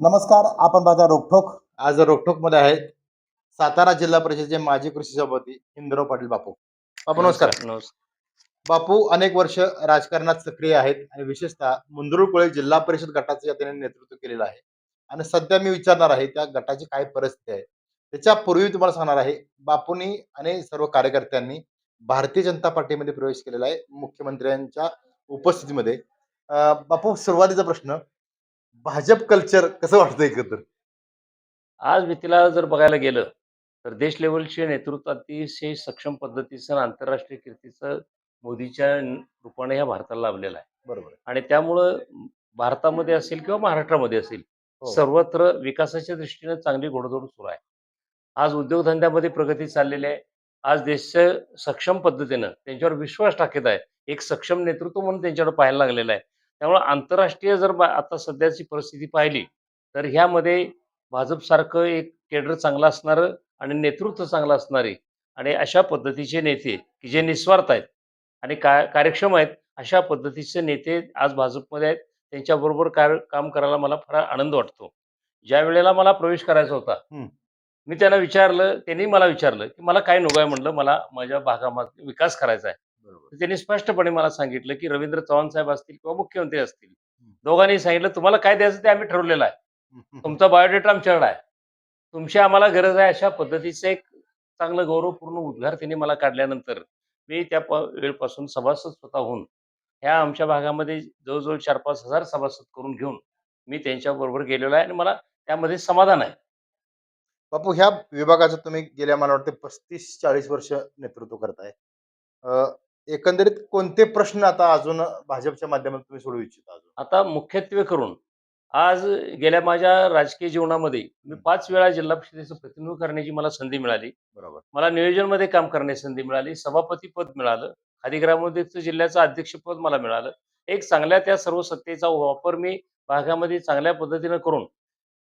नमस्कार आपण पाहता रोकठोक. आज रोकठोकमध्ये आहेत सातारा जिल्हा परिषदेचे माजी कृषी सभापती इंद्रराव पाटील बापू. बापू नमस्कार. नमस्कार बापू अनेक वर्ष राजकारणात सक्रिय आहेत आणि विशेषतः मुंद्रुळकुळे जिल्हा परिषद गटाचं या त्यांनी नेतृत्व केलेलं आहे. आणि सध्या मी विचारणार आहे त्या गटाची काय परिस्थिती आहे? त्याच्यापूर्वी तुम्हाला सांगणार आहे बापूंनी आणि सर्व कार्यकर्त्यांनी भारतीय जनता पार्टीमध्ये प्रवेश केलेला आहे मुख्यमंत्र्यांच्या उपस्थितीमध्ये. अं, बापू सुरुवातीचा प्रश्न भाजप कल्चर कसं वाटतं एकत्र आज भीतीला जर बघायला गेलं तर देश लेवलचे नेतृत्व अतिशय सक्षम पद्धतीचं आंतरराष्ट्रीय कीर्तीचं मोदीच्या रूपाने ह्या भारताला लाभलेलं आहे. बरोबर. आणि त्यामुळं भारतामध्ये असेल किंवा महाराष्ट्रामध्ये असेल हो. सर्वत्र विकासाच्या दृष्टीने चांगली घोडदौड सुरू आहे. आज उद्योगधंद्यामध्ये प्रगती चाललेली आहे. आज देश सक्षम पद्धतीनं त्यांच्यावर विश्वास टाकत आहे. एक सक्षम नेतृत्व म्हणून त्यांच्यावर पाहायला लागलेलं आहे. त्यामुळे आंतरराष्ट्रीय जर आता सध्याची परिस्थिती पाहिली तर ह्यामध्ये भाजपसारखं एक केडर चांगलं असणारं आणि नेतृत्व चांगलं असणारे आणि अशा पद्धतीचे नेते की जे निस्वार्थ आहेत आणि का कार्यक्षम आहेत अशा पद्धतीचे नेते आज भाजपमध्ये आहेत त्यांच्याबरोबर कार काम करायला मला फार आनंद वाटतो ज्या वेळेला मला प्रवेश करायचा होता. मी त्यांना विचारलं त्यांनी मला विचारलं की मला काय आहे म्हणलं मला माझ्या भागामध्ये विकास करायचा आहे तर त्यांनी स्पष्टपणे मला सांगितलं की रवींद्र चव्हाण साहेब असतील किंवा मुख्यमंत्री असतील. दोघांनी सांगितलं तुम्हाला काय द्यायचं ते आम्ही ठरवलेलं आहे. तुमचा बायोडेटा आमच्याकडे आहे. तुमची आम्हाला गरज आहे अशा पद्धतीचं एक चांगलं गौरवपूर्ण उद्गार त्यांनी मला काढल्यानंतर मी त्या वेळपासून सभासद स्वतः होऊन ह्या आमच्या भागामध्ये जवळजवळ चार पाच हजार सभासद करून घेऊन मी त्यांच्याबरोबर गेलेलो आहे आणि मला त्यामध्ये समाधान आहे. बापू ह्या विभागाचं तुम्ही गेल्या मला वाटतं पस्तीस चाळीस वर्ष नेतृत्व करताय. एकंदरीत कोणते प्रश्न आता अजून भाजपच्या माध्यमातून तुम्ही सोडवू इच्छिता अजून? आता मुख्यत्वे करून आज गेल्या माझ्या राजकीय जीवनामध्ये मी पाच वेळा जिल्हा परिषदेचं प्रतिनिधित्व करण्याची मला संधी मिळाली. बरोबर. मला नियोजनमध्ये काम करण्याची संधी मिळाली सभापती पद मिळालं खादी ग्रामोद्योगचं जिल्ह्याचं अध्यक्षपद मला मिळालं. एक चांगल्या त्या सर्व सत्तेचा वापर मी भागामध्ये चांगल्या पद्धतीनं करून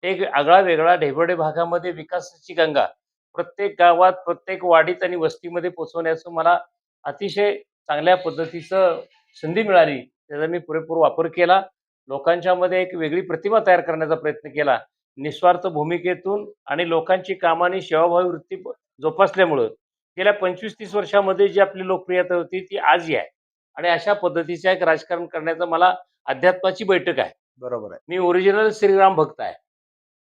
एक आगळा वेगळा ढेबडे भागामध्ये विकासाची गंगा प्रत्येक गावात प्रत्येक वाडीत आणि वस्तीमध्ये पोचवण्याचं मला अतिशय चांगल्या पद्धतीचं संधी मिळाली त्याचा मी पुरेपूर वापर केला. लोकांच्या मध्ये एक वेगळी प्रतिमा तयार करण्याचा प्रयत्न केला. निस्वार्थ भूमिकेतून आणि लोकांची कामाने सेवाभावी वृत्ती जोपासल्यामुळं गेल्या पंचवीस तीस वर्षामध्ये जी आपली लोकप्रियता होती ती आजही आहे. आणि अशा पद्धतीचं एक राजकारण करण्याचं मला अध्यात्माची बैठक आहे. बरोबर आहे. मी ओरिजिनल श्रीराम भक्त आहे.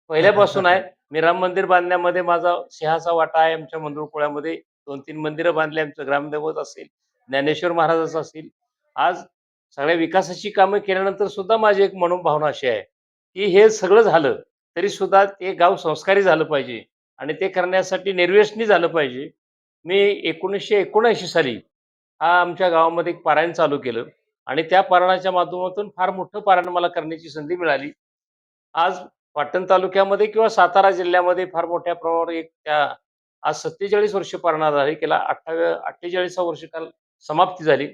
पहिल्यापासून आहे. मी राम मंदिर बांधण्यामध्ये माझा सिंहाचा वाटा आहे. आमच्या मंदिरपोळ्यामध्ये दोन तीन मंदिरं बांधली. आमचं ग्रामदैवत असेल. ज्ञानेश्वर महाराजाचं असेल. आज सगळ्या विकासाची कामं केल्यानंतर सुद्धा माझी एक मनोभावना अशी आहे की हे सगळं झालं तरी सुद्धा ते गाव संस्कारी झालं पाहिजे आणि ते करण्यासाठी निर्व्यसनी झालं पाहिजे. मी एकोणीसशे एकोणऐंशी साली हा आमच्या गावामध्ये एक पारायण चालू केलं आणि त्या पारायणाच्या माध्यमातून फार मोठं पारायण मला करण्याची संधी मिळाली. आज पाटण तालुक्यामध्ये किंवा सातारा जिल्ह्यामध्ये फार मोठ्या प्रमाणावर एक त्या आज सत्तेचाळीस वर्ष पारणा झाली केला अठ्ठाव्या अठ्ठेचाळीसा वर्ष काल समाप्ती झाली.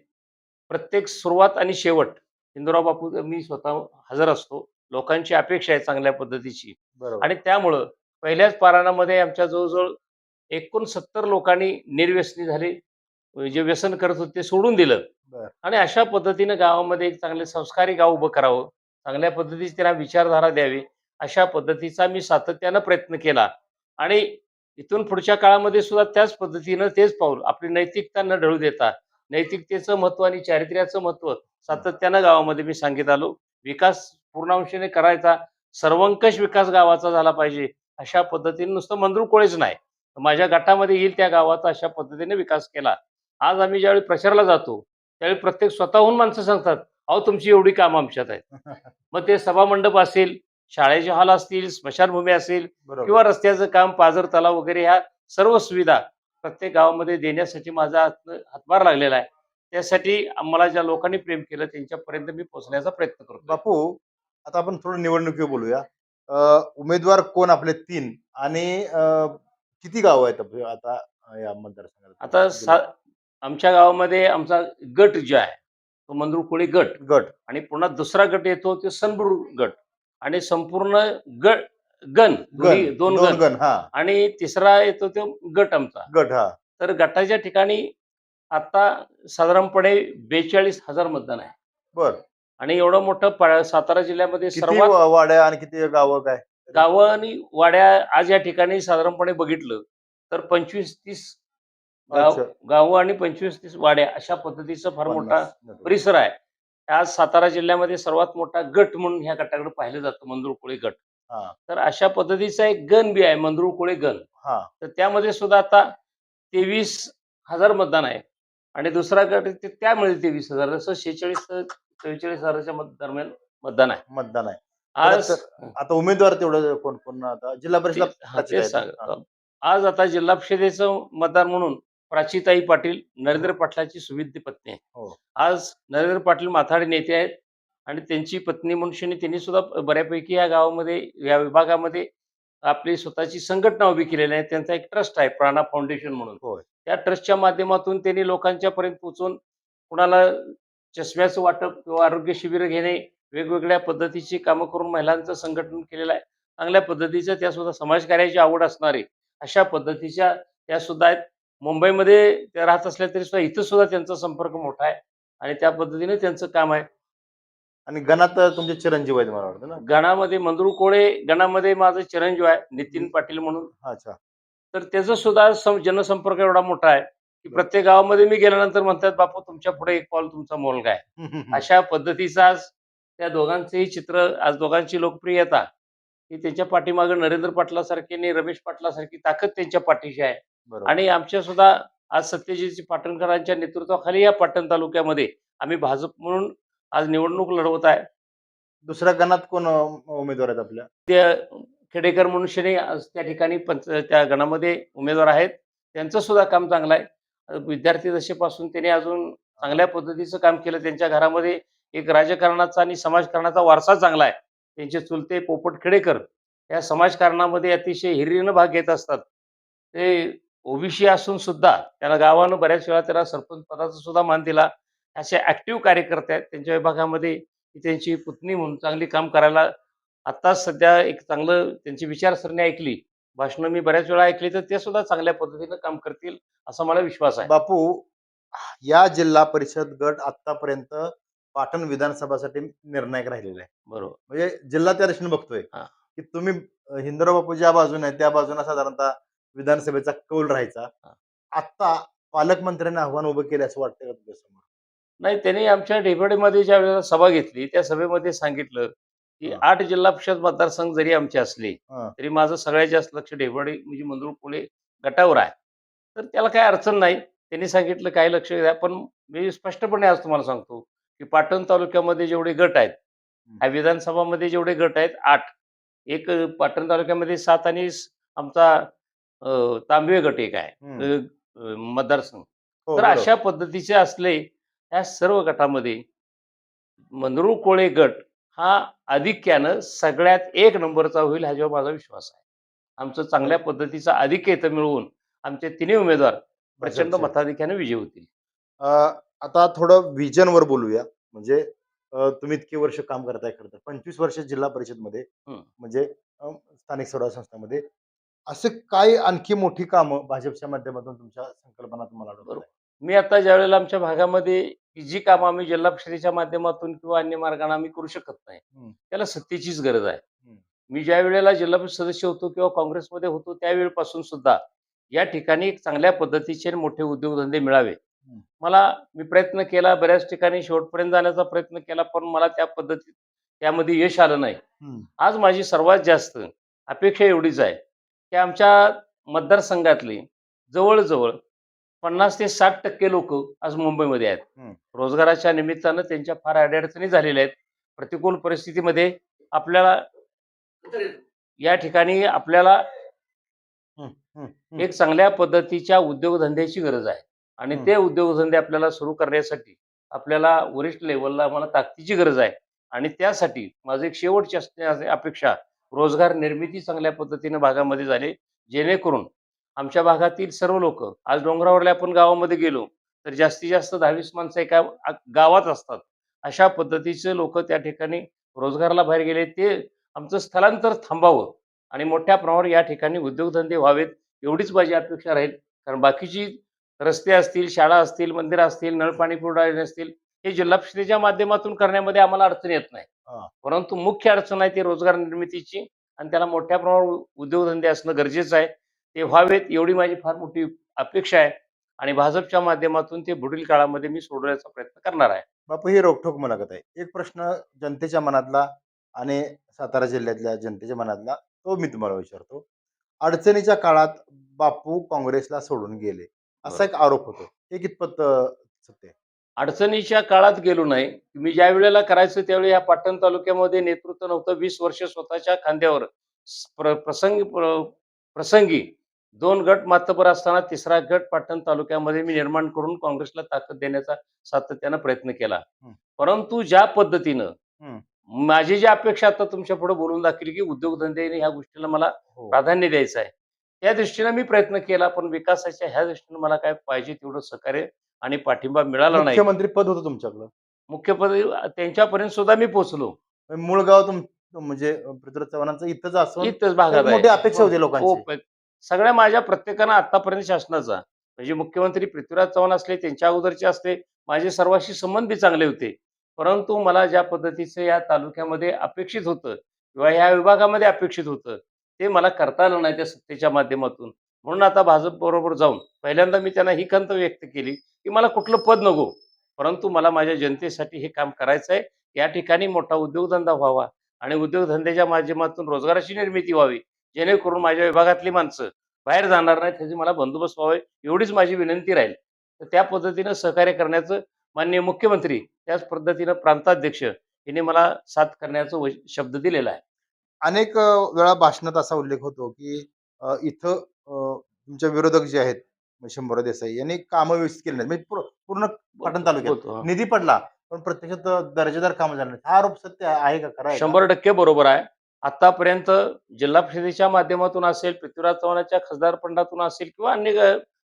प्रत्येक सुरुवात आणि शेवट इंदुराव बापू मी स्वतः हजर असतो. लोकांची अपेक्षा आहे चांगल्या पद्धतीची. आणि त्यामुळं पहिल्याच पारायणामध्ये आमच्या जवळजवळ एकोणसत्तर लोकांनी निर्व्यसनी झाले. जे व्यसन करत होते ते सोडून दिलं. आणि अशा पद्धतीनं गावामध्ये एक चांगले संस्कारी गाव उभं करावं. चांगल्या पद्धतीची त्यांना विचारधारा द्यावी. अशा पद्धतीचा मी सातत्यानं प्रयत्न केला. आणि इथून पुढच्या काळामध्ये सुद्धा त्याच पद्धतीनं तेच पाऊल आपली नैतिकता न ढळू देता नैतिकतेचं महत्त्व आणि चारित्र्याचं महत्त्व सातत्यानं गावामध्ये मी सांगित आलो. विकास पूर्णांशाने करायचा सर्वंकष विकास गावाचा झाला पाहिजे अशा पद्धतीने नुसतं मंजूर कोळेच नाही. माझ्या गटामध्ये येईल त्या गावाचा अशा पद्धतीने विकास केला. आज आम्ही ज्यावेळी प्रचाराला जातो त्यावेळी प्रत्येक स्वतःहून माणसं सांगतात अहो तुमची एवढी कामं आमच्यात आहेत. मग ते सभामंडप असेल शाळेचे हॉल असतील स्मशानभूमी असेल किंवा रस्त्याचं काम पाझर तलाव वगैरे ह्या सर्व सुविधा प्रत्येक गावामध्ये देण्यासाठी माझा हात- हातभार लागलेला आहे. त्यासाठी मला ज्या लोकांनी प्रेम केलं त्यांच्यापर्यंत मी पोहोचण्याचा प्रयत्न करतो बापू आता आपण थोडं निवडणुकीवर बोलूया. उमेदवार कोण आपले तीन आणि किती गाव आहेत आता या मतदारसंघात? आता सा आमच्या गावामध्ये आमचा गट जो आहे तो मंदरूळ कोळी गट गट. आणि पुन्हा दुसरा गट येतो तो सनबुर गट. आणि संपूर्ण गट गण दोन्ही- गण दोन दोन गण. गण हा. आणि तिसरा येतो तो गट आमचा. गट हा. तर गटाच्या ठिकाणी आता साधारणपणे बेचाळीस हजार मतदान आहे. बर. आणि एवढं मोठं पा- सातारा जिल्ह्यामध्ये किती सर्वात वा- वाड्या आणि किती गावं काय? गावं आणि वाड्या आज या ठिकाणी साधारणपणे बघितलं तर पंचवीस तीस गाव अच्छा. गावं आणि पंचवीस तीस वाड्या अशा पद्धतीचा फार मोठा पन्नास. परिसर आहे. आज सातारा जिल्ह्यामध्ये सर्वात मोठा गट म्हणून ह्या गटाकडे पाहिलं जातं मंदुर कोळी गट. तर अशा पद्धतीचा एक गण बी आहे मंदुर कोळी गण. हा. तर त्यामध्ये सुद्धा आता तेवीस हजार मतदान आहे. आणि दुसरा गट आहे ते त्यामध्ये तेवीस हजार जसं शेहेचाळीस ते चव्वेचाळीस हजाराच्या दरम्यान मतदान आहे. मतदान आहे. आज आता उमेदवार तेवढं कोण कोण आता जिल्हा परिषद. आज आता जिल्हा परिषदेचं मतदान म्हणून प्राचीताई पाटील नरेंद्र पाटलाची सुविद्य पत्नी आहे. हो. आज नरेंद्र पाटील माथाडी नेते आहेत. आणि त्यांची पत्नी मनुष्यनी त्यांनी सुद्धा बऱ्यापैकी या गावामध्ये या विभागामध्ये आपली स्वतःची संघटना उभी केलेली आहे. त्यांचा एक ट्रस्ट आहे प्राणा फाउंडेशन म्हणून. होय. त्या ट्रस्टच्या माध्यमातून त्यांनी लोकांच्या पर्यंत पोहोचून कुणाला चष्म्याचं वाटप किंवा आरोग्य शिबिर घेणे वेगवेगळ्या पद्धतीची कामं करून महिलांचं संघटन केलेलं आहे. चांगल्या पद्धतीचं त्या सुद्धा समाजकार्याची आवड असणारे अशा पद्धतीच्या त्या सुद्धा आहेत. मुंबईमध्ये त्या राहत असल्या तरी सुद्धा इथं सुद्धा त्यांचा संपर्क मोठा आहे आणि त्या पद्धतीने त्यांचं काम आहे. आणि गणात तुमचे चिरंजीव आहेत मला वाटतं ना? गणामध्ये मंदरू कोळे गणामध्ये माझं चिरंजीव आहे नितीन पाटील म्हणून. अच्छा. तर त्याचा सुद्धा जनसंपर्क एवढा मोठा आहे की प्रत्येक गावामध्ये मी गेल्यानंतर म्हणतात बापू तुमच्यापुढे एक पाऊल तुमचा मोलगा आहे. अशा पद्धतीचा आज त्या दोघांचंही चित्र आज दोघांची लोकप्रियता ही त्यांच्या पाठीमागे नरेंद्र पाटलासारखी आणि रमेश पाटलासारखी ताकद त्यांच्या पाठीशी आहे. आणि आमच्या सुद्धा आज सत्यजित पाटणकरांच्या नेतृत्वाखाली या पाटण तालुक्यामध्ये आम्ही भाजप म्हणून आज निवडणूक लढवत आहे. दुसऱ्या गणात कोण उमेदवार आहेत आपल्या? त्या खेडेकर मनुष्यने आज त्या ठिकाणी पंच त्या गणामध्ये उमेदवार आहेत. त्यांचं सुद्धा काम चांगलं आहे. विद्यार्थी दशेपासून त्यांनी अजून चांगल्या पद्धतीचं काम केलं. त्यांच्या घरामध्ये एक राजकारणाचा आणि समाजकारणाचा वारसा चांगला आहे. त्यांचे चुलते पोपट खेडेकर या समाजकारणामध्ये अतिशय हिरिरीनं भाग घेत असतात. ते ओबीसी असून सुद्धा त्याला गावानं बऱ्याच वेळा त्याला सरपंच पदाचा सुद्धा मान दिला. असे ऍक्टिव्ह कार्यकर्ते आहेत. त्यांच्या विभागामध्ये त्यांची पुतणी म्हणून चांगली काम करायला आत्ताच सध्या एक चांगलं त्यांची विचारसरणी ऐकली. भाषणं मी बऱ्याच वेळा ऐकली तर ते सुद्धा चांगल्या पद्धतीनं काम करतील असा मला विश्वास आहे. बापू या जिल्हा परिषद गट आतापर्यंत पाटण विधानसभासाठी निर्णायक राहिलेला आहे बरोबर. म्हणजे जिल्हा त्या दिशेने बघतोय. की तुम्ही हिंदराव बापू ज्या बाजूने आहे त्या बाजूने साधारणतः विधानसभेचा कौल राहायचा. आता पालकमंत्र्यांनी आव्हान उभं केलं असं वाटतं का तुझ्या समोर? नाही त्यांनी आमच्या डेपुटीमध्ये ज्या वेळेला सभा घेतली त्या सभेमध्ये सांगितलं की हा. आठ जिल्हा परिषद मतदारसंघ जरी आमचे असले हा. तरी माझं सगळ्यात जास्त लक्ष डेपुटी म्हणजे मंजूर पुणे गटावर आहे तर त्याला काय अडचण नाही त्यांनी सांगितलं काय लक्ष द्या पण मी स्पष्टपणे आज तुम्हाला सांगतो की पाटण तालुक्यामध्ये जेवढे गट आहेत ह्या विधानसभामध्ये जेवढे गट आहेत आठ एक अ, पाटण तालुक्यामध्ये सात आणि स- आमचा अ, तांबवे गट एक आहे हम्म. अ, अ, मतदारसंघ हो, तर बरोबर. अशा पद्धतीचे असले या सर्व गटामध्ये मंदरू कोळे गट हा आधिक्यानं सगळ्यात एक नंबरचा होईल ह्याच्यावर माझा विश्वास आहे. आमचं चांगल्या पद्धतीचा आधिक्य मिळवून आमचे तिन्ही उमेदवार प्रचंड. मताधिक्याने विजयी होतील. अं, आता थोडं विजन वर बोलूया. म्हणजे तुम्ही इतके वर्ष काम करताय खरं तर. पंचवीस वर्ष जिल्हा परिषदमध्ये हम्म. म्हणजे स्थानिक स्वराज्य संस्थांमध्ये. असे काय आणखी मोठी कामं भाजपच्या माध्यमातून तुमच्या संकल्पना तुम्हाला. मी आता ज्या वेळेला आमच्या भागामध्ये जी कामं आम्ही जिल्हा परिषदेच्या माध्यमातून किंवा अन्य मार्गाने आम्ही करू शकत नाही. त्याला सत्तेचीच गरज आहे. मी ज्या वेळेला जिल्हा परिषद सदस्य होतो किंवा काँग्रेसमध्ये होतो त्यावेळेपासून सुद्धा या ठिकाणी चांगल्या पद्धतीचे मोठे उद्योगधंदे मिळावे मला मी प्रयत्न केला बऱ्याच ठिकाणी शेवटपर्यंत जाण्याचा प्रयत्न केला पण मला त्या पद्धतीत त्यामध्ये यश आलं नाही. आज माझी सर्वात जास्त अपेक्षा एवढीच आहे की आमच्या मतदारसंघातले जवळजवळ पन्नास ते साठ टक्के लोक आज मुंबईमध्ये आहेत. रोजगाराच्या निमित्तानं त्यांच्या फार अडचणी झालेल्या आहेत प्रतिकूल परिस्थितीमध्ये आपल्याला या ठिकाणी आपल्याला. एक चांगल्या पद्धतीच्या उद्योगधंद्याची गरज आहे आणि. ते उद्योगधंदे आपल्याला सुरू करण्यासाठी आपल्याला वरिष्ठ लेवलला आम्हाला ताकदीची गरज आहे आणि त्यासाठी माझं एक शेवटची असणे अपेक्षा रोजगार निर्मिती चांगल्या पद्धतीने भागामध्ये झाली जेणेकरून आमच्या भागातील सर्व लोक आज डोंगरावरल्या आपण गावामध्ये गेलो तर जास्तीत जास्त दहावीस माणसं एका गावात असतात. अशा पद्धतीचे लोक त्या ठिकाणी रोजगाराला बाहेर गेले ते आमचं स्थलांतर थांबावं आणि मोठ्या प्रमाणावर या ठिकाणी उद्योगधंदे व्हावेत एवढीच माझी अपेक्षा राहील. कारण बाकीची रस्ते असतील शाळा असतील मंदिरं असतील नळपाणी पुरवठा असतील हे जिल्हा परिषदेच्या माध्यमातून करण्यामध्ये आम्हाला अडचण येत नाही. परंतु मुख्य अडचण आहे ती रोजगार निर्मितीची आणि त्याला मोठ्या प्रमाणावर उद्योगधंदे असणं गरजेचं आहे. ते व्हावेत एवढी माझी फार मोठी अपेक्षा आहे. आणि भाजपच्या माध्यमातून ते पुढील काळामध्ये मी सोडवण्याचा प्रयत्न करणार आहे. बापू ही रोखठोक मुलाखत आहे. एक प्रश्न जनतेच्या मनातला आणि सातारा जिल्ह्यातल्या जनतेच्या मनातला तो मी तुम्हाला विचारतो. अडचणीच्या काळात बापू काँग्रेसला सोडून गेले असा एक आरोप होतो. हे कितपत सत्य अडचणीच्या काळात गेलो नाही. मी ज्या वेळेला करायचं त्यावेळी या पाटण तालुक्यामध्ये नेतृत्व नव्हतं. वीस वर्ष स्वतःच्या खांद्यावर प्रसंगी प्र- प्रसंगी दोन गट मातबर असताना तिसरा गट पाटण तालुक्यामध्ये मी निर्माण करून काँग्रेसला ताकद देण्याचा सातत्यानं प्रयत्न केला. हं. परंतु ज्या पद्धतीनं हं. माझी जी अपेक्षा आता तुमच्यापुढे बोलून दाखवली की उद्योगधंदे ह्या गोष्टीला मला हो. प्राधान्य द्यायचं आहे. त्या दृष्टीनं मी प्रयत्न केला पण विकासाच्या ह्या दृष्टीनं मला काय पाहिजे तेवढं सहकार्य आणि पाठिंबा मिळाला नाही. मुख्यमंत्री पद होतं तुमच्याकडं. मुख्यपदी त्यांच्यापर्यंत सुद्धा मी पोहोचलो. मूळ गाव तुम म्हणजे पृथ्वीराज चव्हाणांचं इथंच असून इथंच भागात अपेक्षा होती हो, लोकांची. प- सगळ्या माझ्या प्रत्येकानं आतापर्यंत शासनाचा म्हणजे मुख्यमंत्री पृथ्वीराज चव्हाण असले त्यांच्या अगोदरचे असले माझे सर्वांशी संबंध बी चांगले होते. परंतु मला ज्या पद्धतीचं या तालुक्यामध्ये अपेक्षित होतं किंवा या विभागामध्ये अपेक्षित होतं ते मला करता आलं नाही त्या सत्तेच्या माध्यमातून. म्हणून आता भाजप बरोबर जाऊन पहिल्यांदा मी त्यांना ही खंत व्यक्त केली की मला कुठलं पद नको. परंतु मला माझ्या जनतेसाठी हे काम करायचं आहे या ठिकाणी मोठा उद्योगधंदा व्हावा आणि उद्योगधंद्याच्या माध्यमातून रोजगाराची निर्मिती व्हावी. जेणेकरून माझ्या विभागातली माणसं बाहेर जाणार नाहीत त्याची मला बंदोबस्त व्हावे एवढीच माझी विनंती राहील. तर त्या पद्धतीनं सहकार्य करण्याचं माननीय मुख्यमंत्री त्याच पद्धतीनं प्रांताध्यक्ष यांनी मला साथ करण्याचा शब्द दिलेला आहे. अनेक वेळा भाषणात असा उल्लेख होतो की इथं अं, तुमचे विरोधक जे आहेत शंभर देसाई यांनी कामं व्यवस्थित केली नाहीत. म्हणजे पूर्ण- पाटण तालुक्यात. होतो. निधी पडला पण प्रत्यक्षात दर्जेदार कामं झाले नाहीत. हा आरोप सत्य आहे का? खरा आहे का? शंभर टक्के बरोबर आहे. आतापर्यंत जिल्हा परिषदेच्या माध्यमातून असेल पृथ्वीराज चव्हाणाच्या खासदार फंडातून असेल किंवा अन्य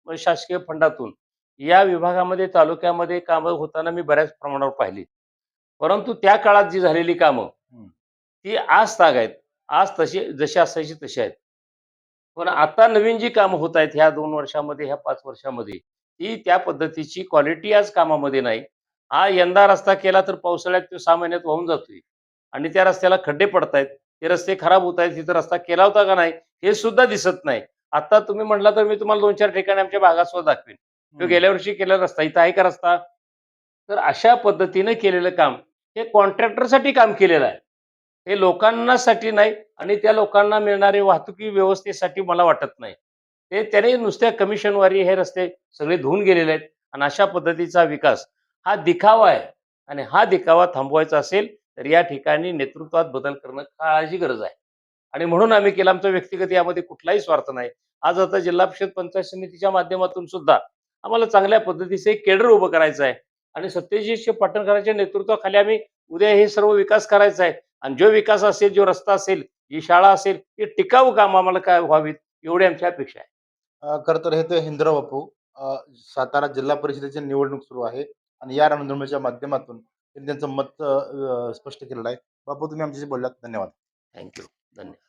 अ, शासकीय फंडातून या विभागामध्ये तालुक्यामध्ये कामं होताना मी बऱ्याच प्रमाणावर पाहिली. परंतु त्या काळात जी झालेली कामं. ती आज ताग आहेत. आज तशी जशी असायची तशी आहेत. पण आता नवीन जी कामं होत आहेत ह्या दोन वर्षामध्ये ह्या पाच वर्षामध्ये ती त्या पद्धतीची क्वालिटी आज कामामध्ये नाही. हा यंदा रस्ता केला तर पावसाळ्यात तो सहा महिन्यात वाहून जातोय. आणि त्या रस्त्याला खड्डे पडतायत. ते रस्ते खराब होत आहेत तिथं रस्ता केला होता का नाही हे सुद्धा दिसत नाही. आता तुम्ही म्हटला तर मी तुम्हाला दोन चार ठिकाणी आमच्या भागात सुद्धा दाखवेन. हम्म. गेल्या वर्षी केलेला रस्ता इथं आहे का रस्ता? तर अशा पद्धतीनं केलेलं काम हे कॉन्ट्रॅक्टरसाठी काम केलेलं आहे. हे लोकांनासाठी नाही आणि त्या लोकांना मिळणारे वाहतुकी व्यवस्थेसाठी मला वाटत नाही. ते त्याने नुसत्या कमिशनवारी हे रस्ते सगळे धुवून गेलेले आहेत आणि अशा पद्धतीचा विकास हा दिखावा आहे. आणि हा दिखावा थांबवायचा असेल तर या ठिकाणी नेतृत्वात बदल करणं काळाची गरज आहे. आणि म्हणून आम्ही केलं आमचा व्यक्तिगत यामध्ये कुठलाही स्वार्थ नाही. आज आता जिल्हा परिषद पंचायत समितीच्या माध्यमातून सुद्धा आम्हाला चांगल्या पद्धतीचे एक केडर उभं करायचं आहे. आणि सत्यजित पाटणकरांच्या नेतृत्वाखाली आम्ही उद्या हे सर्व विकास करायचा आहे. आणि जो विकास असेल जो रस्ता असेल जी शाळा असेल ही टिकाऊ काम आम्हाला काय व्हावीत एवढी आमची अपेक्षा आहे. खर खरं तर हे ते हिंद्र बापू अं, सातारा जिल्हा परिषदेची निवडणूक सुरू आहे. आणि या रणधुमाळीच्या माध्यमातून त्यांनी त्यांचं मत स्पष्ट केलेलं आहे. बापू तुम्ही आमच्याशी बोललात. धन्यवाद. थँक्यू. धन्यवाद.